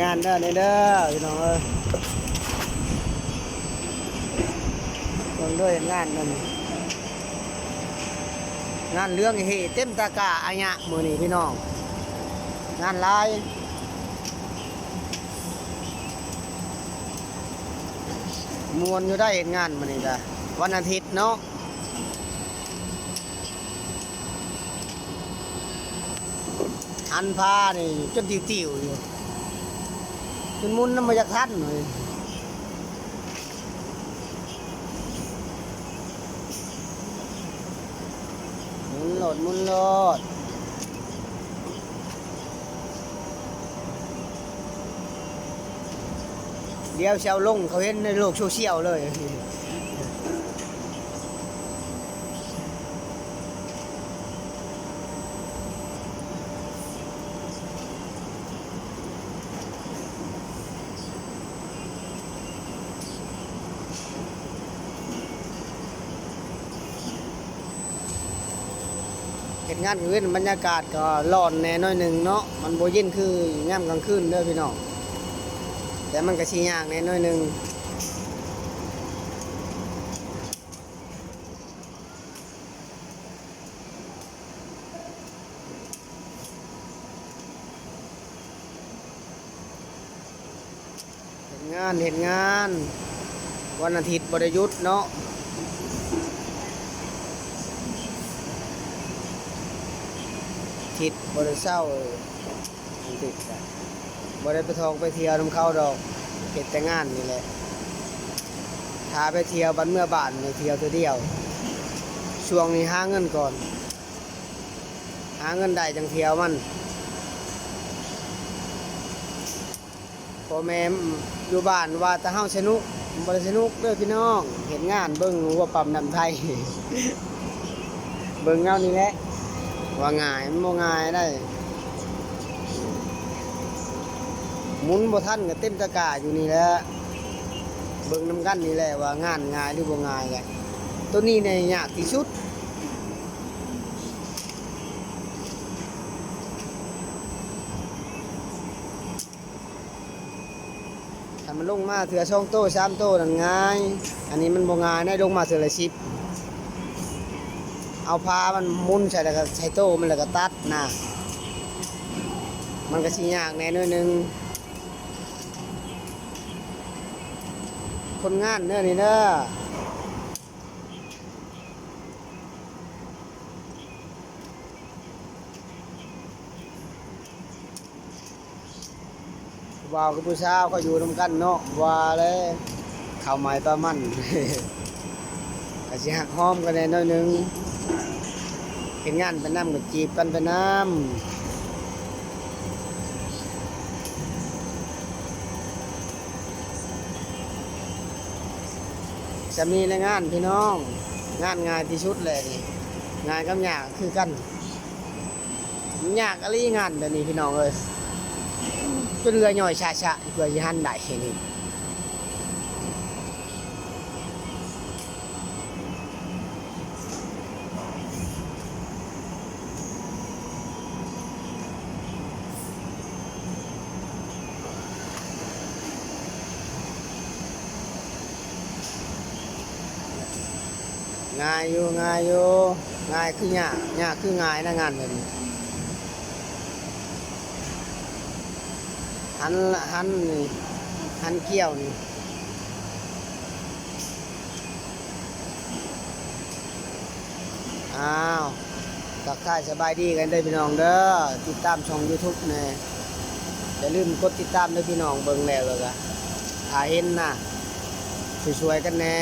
งานเด้อนี่เด้อพี่น้องเอ้ยเบิ่งด้วยงานนั่นงานเรื่องเฮเต็มตะกร้าอายะมือนี้พี่น้อง งานลายมวนอยู่ได้เห็นงานมื้อนี้จ้ะวันอาทิตย์เนาะอันพานี่จนติวๆอยู่ จนมุนน้ำมาจากท่านเลยมุนโหลดมุนโหลดเดี๋ยวเชาลงเขาเห็นในโลกโซเชียลเลย ห็นงานกลางคืนบรรยากาศก็ร้อนแน่น้อยหนึ่งเนาะมันโบเย็นคือยามกลางคืนเด้อพี่น้องแต่มันก็ชี้ยากแน่น้อยหนึ่งเห็นงานเห็นงาน วันอาทิตย์บริยุทธ์เนาะ ทิศบริเศร้าอันติดกันบริไปทองไปเที่ยวน้ำเข้าดอกเก็บแต่งานนี่แหละถ้าไปเที่ยวบันเมื่อบานไปเที่ยวตัวเดียว ช่วงนี้หาเงินก่อน หาเงินได้จังเที่ยวมันพ่อแม่อยู่บ้านว่าแตะเฮาสนุกบริสนุกเด้อพี่น้อง เห็นงานเบิ่งว่าปั๊มน้ำไทย เบิ่งเงานี่แหละ ว่าง่ายมันบ่ง่ายได้หมุนบ่ทันก็เต็มตะกร้าอยู่นี่แหละเบิ่งน้ำกันนี่แหละว่างานง่ายหรือบ่ง่ายแหละตัวนี้เนี่ยยากที่สุดถ้ามันลงมาเถื่อช่องโต้สามโต้นั่นง่าย อันนี้มันบ่ง่ายได้ลงมาเถื่อละสิบ เอาพามันมุนใส่แล้วก็ใช้โต้มันแล้วก็ตัดนะมันก็สิยากแน่หน่อยหนึงคนงานเนื้อนี่เด้อว่าวกับผู้สาวเขาอยู่นำกันเนาะว่าเลยข้าหมายประมันก็สิหักหอมกันแน่น่อยนึง เห็นงานไปน้ำก็จีบกันไปน้ำจะมีในงานพี่น้อง งานงายที่สุดเลยนี่งานกับยากคือกันยากอะไรงานแบบนี้พี่น้องเอ้ยจนเรือหน่อยชาชะเพื่อยี่หันได้นี่ ง่ายอยู่ง่ายอยู่ง่ายคือยากยากคือง่ายนะงานแบบนี้หันหันนี่หันเกี่ยวนี่อ้าวทักทายสบายดีกันเด้พี่น้องเด้อติดตามช่อง YouTube แน่อย่าลืมกดติดตามด้อพี่น้องเบิ่งแล้วแล้วก็ถ้าเห็นนะสวยๆกันแน่